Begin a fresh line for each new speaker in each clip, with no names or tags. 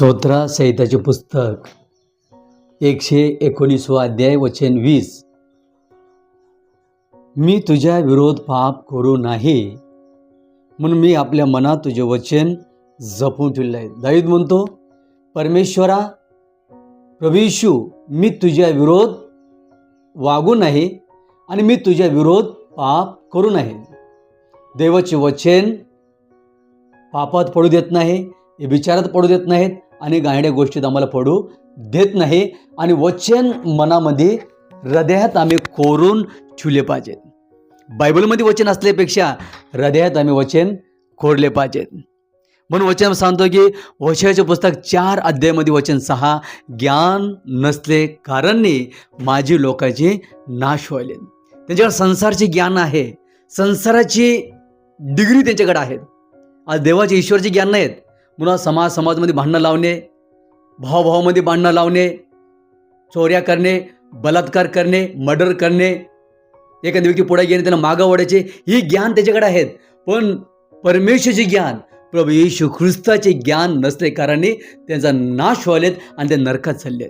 स्तोत्रा संहिताचे पुस्तक. एकशे एकोणीसवा अध्याय वचन वीस. मी तुझ्या विरोध पाप करू नाही. म्हणून मी आपल्या मनात तुझे वचन जपून ठेवले आहे. दावीद म्हणतो परमेश्वरा प्रभू मी तुझ्या विरोध वागू नाही आणि मी तुझ्या विरोध पाप करू नाही. देवाचे वचन पापात पडू देत नाही विचारात पडू देत नाहीत आणि गाण्याच्या गोष्टीत आम्हाला पडू देत नाही. आणि वचन मनामध्ये हृदयात आम्ही कोरून ठेवले पाहिजेत. बायबलमध्ये वचन असल्यापेक्षा हृदयात आम्ही वचन खोडले पाहिजेत. म्हणून वचन सांगतो की वचनाचे पुस्तक चार अध्यायामध्ये वचन सहा ज्ञान नसले कारणने माझी लोकांचे नाश व्हायले. त्यांच्याकडे संसारचे ज्ञान आहे. संसाराची डिग्री त्यांच्याकडे आहेत आज देवाचे ईश्वरचे ज्ञान नाहीत. पुन्हा समाज समाजमध्ये भांडणं लावणे भावभावामध्ये भांडणं लावणे चोऱ्या करणे बलात्कार करणे मर्डर करणे एखाद्या व्यक्ती पुढे घेणे त्यांना मागं ओढायचे ही ज्ञान त्याच्याकडे आहेत. पण परमेश्वरचे ज्ञान प्रभू येशू ख्रिस्ताचे ज्ञान नसले कारणे त्यांचा नाश व्हायलेत आणि ते नरकात चालले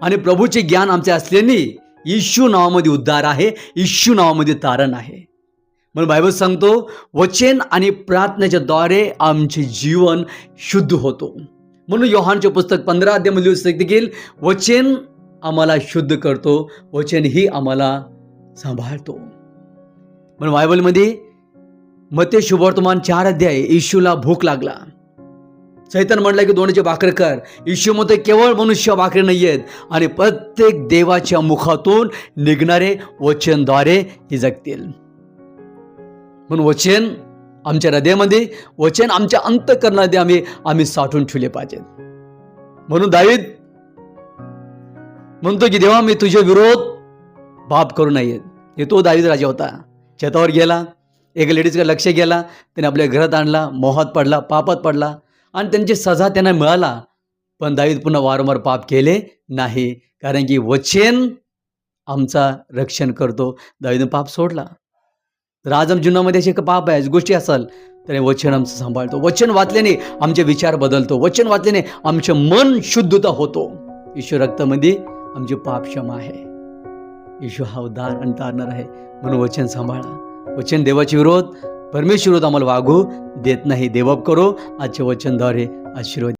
आणि प्रभूचे ज्ञान आमचे असल्याने येशू नावामध्ये उद्धार आहे येशू नावामध्ये तारण आहे. म्हणून बायबल सांगतो वचन आणि प्रार्थनेच्या द्वारे आमचे जीवन शुद्ध होतो. म्हणून योहानचे पुस्तक पंधरा अध्यामध्ये देखील वचन आम्हाला शुद्ध करतो वचन ही आम्हाला सांभाळतो. म्हणून बायबलमध्ये मते शुभवर्तमान चार अध्याय येशूला भूक लागला. चैतन म्हणलं की दोन्हीचे भाकरे कर. येशू केवळ मनुष्य भाकरे नाही आहेत आणि प्रत्येक देवाच्या मुखातून निघणारे वचनद्वारे हे जगतील. म्हणून वचन आमच्या हृदयामध्ये वचन आमच्या अंतकरणामध्ये आम्ही आम्ही साठवून ठेवले पाहिजेत. म्हणून दावीद म्हणतो की देवा मी तुझे विरोध बाप करू नयेत. हे तो दावीद राजा होता. छतावर गेला एक लेडीजकडे लक्ष गेला त्याने आपल्या घरात आणला मोहात पडला पापात पडला आणि त्यांची सजा त्यांना मिळाला. पण दावीद पुन्हा वारंवार पाप केले नाही कारण की वचन आमचा रक्षण करतो. दावीदनं पाप सोडला. तर आज आम जीवनामध्ये असे पाप आहे गोष्टी असाल तर वचन आमचं सांभाळतो. वचन वाचल्याने आमचे विचार बदलतो. वचन वाचल्याने आमचं मन शुद्धता होतो. ईश्वर रक्तामध्ये आमची पाप क्षमा आहे. ईश्वर हा उद्धार आणि तारणार आहे. म्हणून वचन सांभाळा. वचन देवाचे विरोध परमेश्वर विरोध आम्हाला वागू देत नाही. देवप करो. आजच्या वचनद्वारे आशीर्वाद